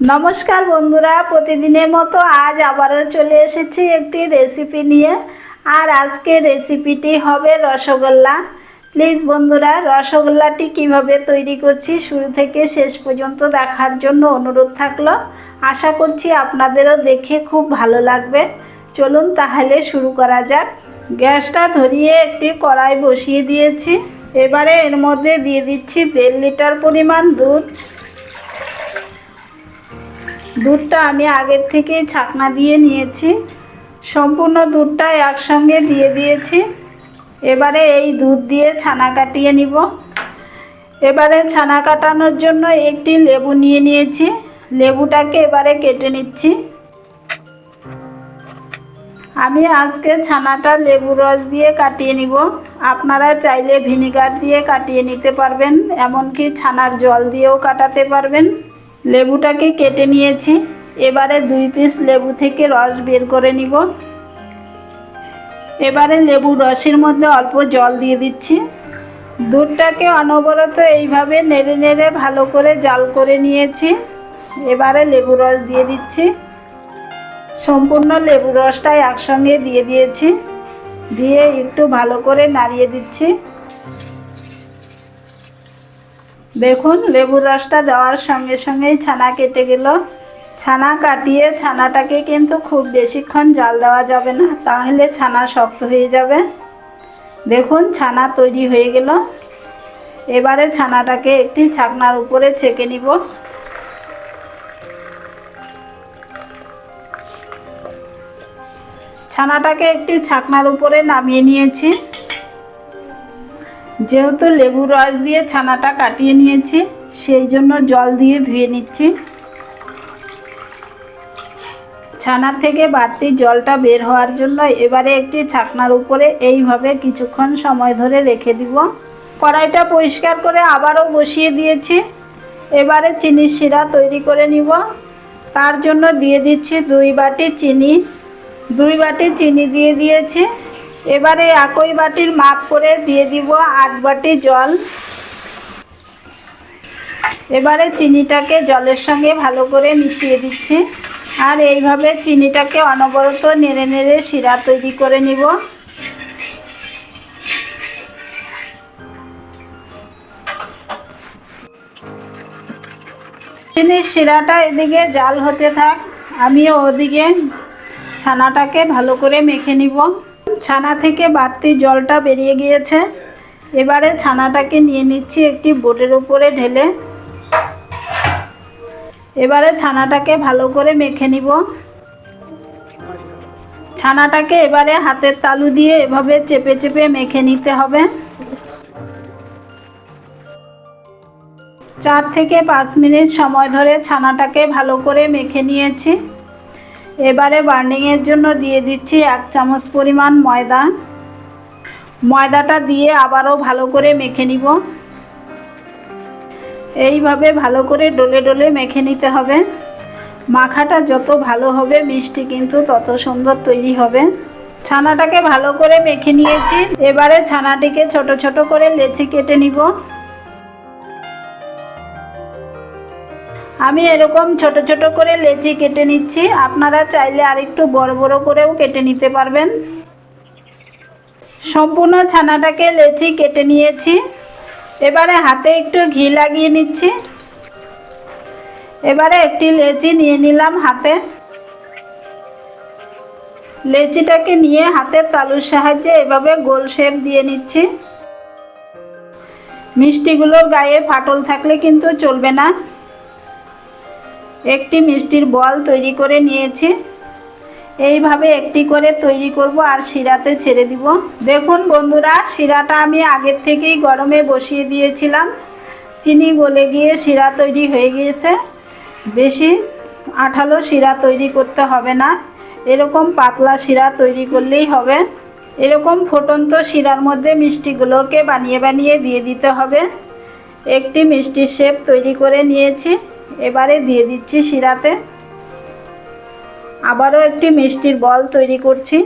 নমস্কার বন্ধুরা, প্রতিদিনের মতো আজ আবারও চলে এসেছি একটি রেসিপি নিয়ে। আর আজকে রেসিপিটি হবে রসগোল্লা। প্লিজ বন্ধুরা, রসগোল্লাটি কীভাবে তৈরি করছি শুরু থেকে শেষ পর্যন্ত দেখার জন্য অনুরোধ থাকল। আশা করছি আপনাদেরও দেখে খুব ভালো লাগবে। চলুন তাহলে শুরু করা যাক। গ্যাসটা ধরিয়ে একটি কড়াই বসিয়ে দিয়েছি। এবারে এর মধ্যে দিয়ে দিচ্ছি দেড় লিটার পরিমাণ দুধ। দুধটা আমি আগের থেকেই ছাকনা দিয়ে নিয়েছি। সম্পূর্ণ দুধটা একসঙ্গে দিয়ে দিয়েছি। এবারে এই দুধ দিয়ে ছানা কাটিয়ে নিব। এবারে ছানা কাটানোর জন্য একটি লেবু নিয়ে নিয়েছি। লেবুটাকে এবারে কেটে নিচ্ছি। আমি আজকে ছানাটা লেবু রস দিয়ে কাটিয়ে নিব। আপনারা চাইলে ভিনিগার দিয়ে কাটিয়ে নিতে পারবেন, এমনকি ছানার জল দিয়েও কাটাতে পারবেন। লেবুটাকে কেটে নিয়েছি। এবারে দুই পিস লেবু থেকে রস বের করে নিব। এবারে লেবু রসের মধ্যে অল্প জল দিয়ে দিচ্ছি। দুধটাকে অনবরত এইভাবে নেড়ে নেড়ে ভালো করে জাল করে নিয়েছি। এবারে লেবু রস দিয়ে দিচ্ছি। সম্পূর্ণ লেবু রসটা একসঙ্গে দিয়ে দিয়েছি। দিয়ে একটু ভালো করে নাড়িয়ে দিচ্ছি। দেখুন, লেবুর রসটা দেওয়ার সঙ্গে সঙ্গেই ছানা কেটে গেল। ছানা কাটিয়ে ছানাটাকে কিন্তু খুব বেশিক্ষণ জাল দেওয়া যাবে না, তাহলে ছানা শক্ত হয়ে যাবে। দেখুন, ছানা তৈরি হয়ে গেল। এবারে ছানাটাকে একটি ছাকনার উপরে ছেঁকে নিব। ছানাটাকে একটি ছাকনার উপরে নামিয়ে নিয়েছি। যেহেতু লেবু রস দিয়ে ছানাটা কাটিয়ে নিয়েছি, সেই জন্য জল দিয়ে ধুয়ে নিচ্ছি। ছানা থেকে বাড়তি জলটা বের হওয়ার জন্য এবারে একটি ছাকনার উপরে এইভাবে কিছুক্ষণ সময় ধরে রেখে দিব। কড়াইটা পরিষ্কার করে আবারও বসিয়ে দিয়েছি। এবারে চিনির শিরা তৈরি করে নিব। তার জন্য দিয়ে দিচ্ছি দুই বাটি চিনি। দুই বাটি চিনি দিয়ে দিয়েছি। এবারে একই বাটির মাপ করে দিয়ে দিব আট বাটি জল। এবারে চিনিটাকে জলের সঙ্গে ভালো করে মিশিয়ে দিচ্ছি। আর এইভাবে চিনিটাকে অনবরত নেড়ে নেড়ে শিরা তৈরি করে নিব। চিনির শিরাটা এদিকে জাল হতে থাক আমি ওদিকে ছানাটাকে ভালো করে মেখে নিব। ছানা থেকে বাড়তি জলটা বেরিয়ে গিয়েছে। এবারে ছানাটাকে নিয়ে নিচ্ছি একটি বোটের উপরে ঢেলে। এবারে ছানাটাকে ভালো করে মেখে নিব। ছানাটাকে এবারে হাতের তালু দিয়ে এভাবে চেপে চেপে মেখে নিতে হবে। চার থেকে পাঁচ মিনিট সময় ধরে ছানাটাকে ভালো করে মেখে নিয়েছি। এবারে বার্নিংয়ের জন্য দিয়ে দিচ্ছি এক চামচ পরিমাণ ময়দা। ময়দাটা দিয়ে আবারও ভালো করে মেখে নিব। এইভাবে ভালো করে ডলে ডলে মেখে নিতে হবে। মাখাটা যত ভালো হবে, মিষ্টি কিন্তু তত সুন্দর তৈরি হবে। ছানাটাকে ভালো করে মেখে নিয়েছি। এবারে ছানাটিকে ছোট ছোট করে লেচি কেটে নিব। আমি এরকম ছোট ছোট করে লেচি কেটে নিচ্ছি। আপনারা চাইলে আরেকটু বড় বড় করেও কেটে নিতে পারবেন। সম্পূর্ণ ছানাটাকে লেচি কেটে নিয়েছি। এবারে হাতে একটু ঘি লাগিয়ে নিচ্ছি। এবারে একটি লেচি নিয়ে নিলাম হাতে। লেচিটাকে নিয়ে হাতের তালুর সাহায্যে এভাবে গোল শেপ দিয়ে নিচ্ছি। মিষ্টিগুলোর গায়ে ফাটল থাকলে কিন্তু চলবে না। একটি মিষ্টির বল তৈরি করে নিয়েছি। এইভাবে একটি করে তৈরি করব আর শিরাতে ছেড়ে দিব। দেখুন বন্ধুরা, শিরাটা আমি আগের থেকেই গরমে বসিয়ে দিয়েছিলাম। চিনি গলে গিয়ে শিরা তৈরি হয়ে গিয়েছে। বেশি আঠালো শিরা তৈরি করতে হবে না। এরকম পাতলা শিরা তৈরি করলেই হবে। এরকম ফুটন্ত শিরার মধ্যে মিষ্টিগুলোকে বানিয়ে বানিয়ে দিয়ে দিতে হবে। একটি মিষ্টির শেপ তৈরি করে নিয়েছি। এবারে দিয়ে দিচ্ছি শিরাতে। আবারও একটি মিষ্টির বল তৈরি করছি।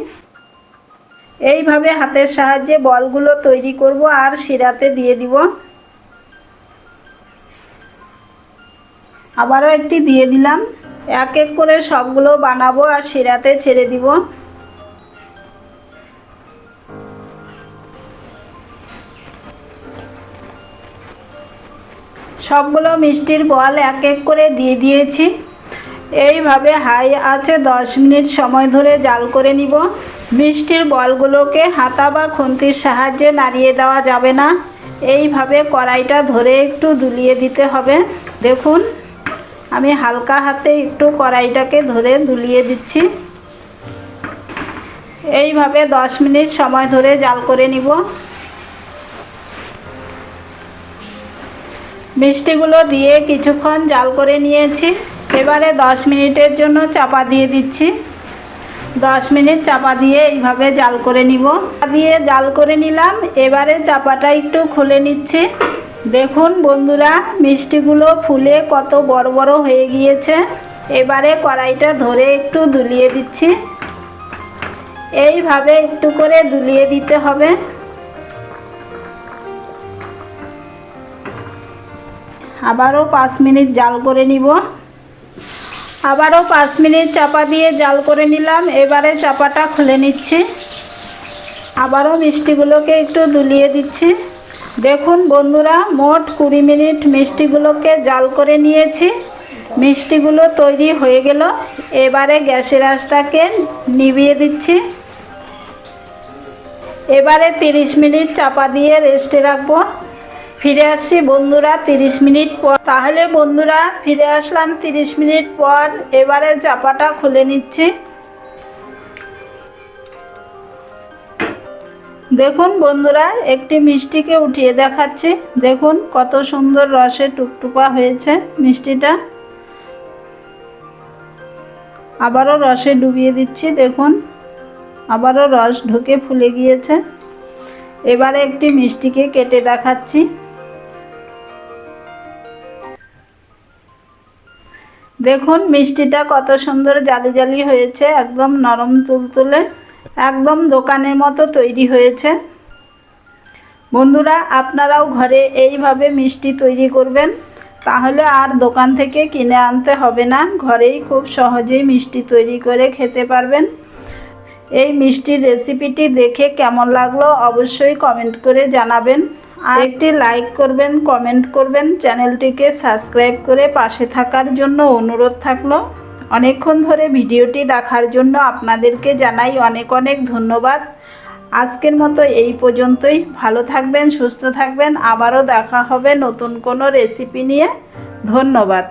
এইভাবে হাতের সাহায্যে বলগুলো তৈরি করব আর শিরাতে দিয়ে দিব। আবারও একটি দিয়ে দিলাম। এক এক করে সবগুলো বানাবো আর শিরাতে ছেড়ে দিব। সবগুলো মিষ্টির বল এক এক করে দিয়ে দিয়েছি। এইভাবে হাই আছে দশ মিনিট সময় ধরে জাল করে নিব। মিষ্টির বলগুলোকে হাতা বা খুন্তির সাহায্যে নাড়িয়ে দেওয়া যাবে না। এইভাবে কড়াইটা ধরে একটু দুলিয়ে দিতে হবে। দেখুন, আমি হালকা হাতে একটু কড়াইটাকে ধরে দুলিয়ে দিচ্ছি। এইভাবে দশ মিনিট সময় ধরে জাল করে নিব। মিষ্টিগুলো দিয়ে কিছুক্ষণ জাল করে নিয়েছি। এবারে দশ মিনিটের জন্য চাপা দিয়ে দিচ্ছি। দশ মিনিট চাপা দিয়ে এইভাবে জাল করে নিব। দিয়ে জাল করে নিলাম। এবারে চাপাটা একটু খুলে নিচ্ছি। দেখুন বন্ধুরা, মিষ্টিগুলো ফুলে কত বড় বড় হয়ে গিয়েছে। এবারে কড়াইটা ধরে একটু দুলিয়ে দিচ্ছি। এইভাবে একটু করে দুলিয়ে দিতে হবে। আবারও পাঁচ মিনিট জাল করে নিব। আবারও পাঁচ মিনিট চাপা দিয়ে জাল করে নিলাম। এবারে চাপাটা খুলে নিচ্ছি। আবারও মিষ্টিগুলোকে একটু দুলিয়ে দিচ্ছি। দেখুন বন্ধুরা, মোট কুড়ি মিনিট মিষ্টিগুলোকে জাল করে নিয়েছি। মিষ্টিগুলো তৈরি হয়ে গেল। এবারে গ্যাসের আঁচটাকে নিভিয়ে দিচ্ছি। এবারে তিরিশ মিনিট চাপা দিয়ে রেস্টে রাখব। ফিরে আসছি বন্ধুরা তিরিশ মিনিট পর। তাহলে বন্ধুরা ফিরে আসলাম তিরিশ মিনিট পর। এবারে চাপাটা খুলে নিচ্ছি। দেখুন বন্ধুরা, একটি মিষ্টিকে উঠিয়ে দেখাচ্ছি। দেখুন কত সুন্দর রসে টুকটুপা হয়েছে মিষ্টিটা। আবারও রসে ডুবিয়ে দিচ্ছি, দেখুন। আবারও রস ঢুকে ফুলে গিয়েছে। এবারে একটি মিষ্টিকে কেটে দেখাচ্ছি। দেখুন, মিষ্টিটা কত সুন্দর জালি জালি হয়েছে, একদম নরম তুলতুলে, একদম দোকানের মতো তৈরি হয়েছে। বন্ধুরা, আপনারাও ঘরে এইভাবে মিষ্টি তৈরি করবেন, তাহলে আর দোকান থেকে কিনে আনতে হবে না, ঘরেই খুব সহজেই মিষ্টি তৈরি করে খেতে পারবেন। এই মিষ্টির রেসিপিটি দেখে কেমন লাগল অবশ্যই কমেন্ট করে জানাবেন। একটি লাইক করবেন, কমেন্ট করবেন, চ্যানেলটিকে সাবস্ক্রাইব করে পাশে থাকার জন্য অনুরোধ থাকল। অনেকক্ষণ ধরে ভিডিওটি দেখার জন্য আপনাদেরকে জানাই অনেক অনেক ধন্যবাদ। আজকের মতো এই পর্যন্তই। ভালো থাকবেন, সুস্থ থাকবেন। আবারও দেখা হবে নতুন কোনো রেসিপি নিয়ে। ধন্যবাদ।